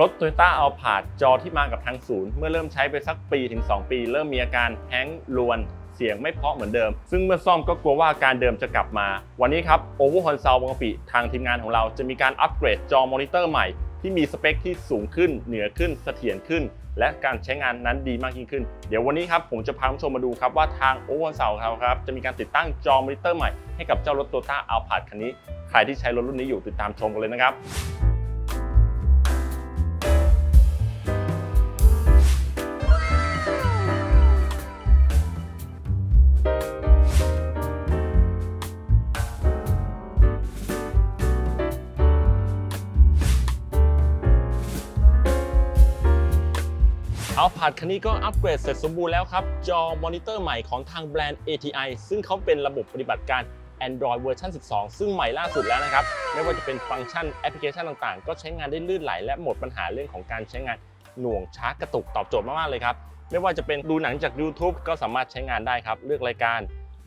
รถ Toyota a l p a r d จอที่มากับทางศูนย์ เมื่อเริ่มใช้ไปสักปีถึง 2 ปี เริ่มมีอาการแฮงลวนเสียงไม่เพาะเหมือนเดิม ซึ่งเมื่อซ่อมก็กลัวว่าการเดิมจะกลับมา วันนี้ครับ o v e r h a u l ซาวบางกะปิทางทีมงานของเราจะมีการอัปเกรดจอมอนิเตอร์ใหม่ ที่มีสเปคที่สูงขึ้น เหนือขึ้นเสถียรขึ้น และการใช้งานนั้นดีมากยิ่งขึ้น เดี๋ยววันนี้ครับผมจะพาคุณผู้ชมมาดูครับว่าทาง o v e r h a u l เราครับจะมีการติดตั้งจอมอนิเตอร์ใหม่ให้กับเจ้ารถ Toyota a l p a r d คันนี้ ใครที่ใช้รถรุ่นนี้อยู่ติดตามชมกันเลยนะครับ เอาผัดคันนี้ก็อัปเกรดเสร็จสมบูรณ์แล้วครับ จอมอนิเตอร์ใหม่ของทางแบรนด์ ATI ซึ่งเขาเป็นระบบปฏิบัติการ Android เวอร์ชัน12 ซึ่งใหม่ล่าสุดแล้วนะครับ ไม่ว่าจะเป็นฟังก์ชันแอปพลิเคชันต่างๆ ก็ใช้งานได้ลื่นไหล และหมดปัญหาเรื่องของการใช้งานหน่วงช้ากระตุกตอบโจทย์มากๆเลยครับ ไม่ว่าจะเป็นดูหนังจาก YouTube ก็สามารถใช้งานได้ครับ เลือกรายการ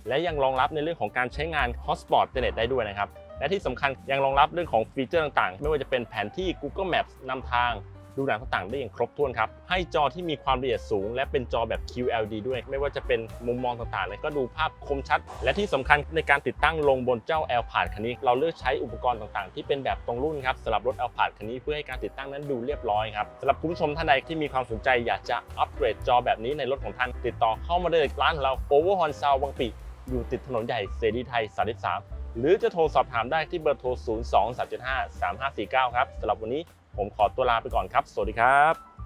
และยังรองรับในเรื่องของการใช้งาน Hotspot Internet ได้ด้วยนะครับ และที่สำคัญยังรองรับเรื่องของฟีเจอร์ต่างๆ ไม่ว่าจะเป็นแผนที่ Google Maps นำทาง ดูหนังต่างๆ ได้อย่างครบถ้วนครับ ให้จอที่มีความละเอียดสูง และเป็นจอแบบ QLED ด้วย ไม่ว่าจะเป็นมุมมองต่างๆเนี่ยก็ดูภาพคมชัด และที่สำคัญในการติดตั้งลงบนเจ้า L p a d คันนี้ เราเลือกใช้อุปกรณ์ต่างๆ ที่เป็นแบบตรงรุ่นครับสำหรับรถ L p a d คันนี้เพื่อให้การติดตั้งนั้นดูเรียบร้อยครับสำหรับคุณผู้ชมท่านใดที่มีความสนใจอยากจะอัปเกรดจอแบบนี้ในรถของท่านติดต่อเข้ามาได้เลยร้านของเรา Overhorn Sound บางปีอยู่ติดถนนใหญ่เสรีไทย 33 หรือจะโทรสอบถามได้ที่เบอร์โทร 0 2 3 7 5 3 5 4 9 ครับสำหรับวันนี้ ผมขอตัวลาไปก่อนครับ สวัสดีครับ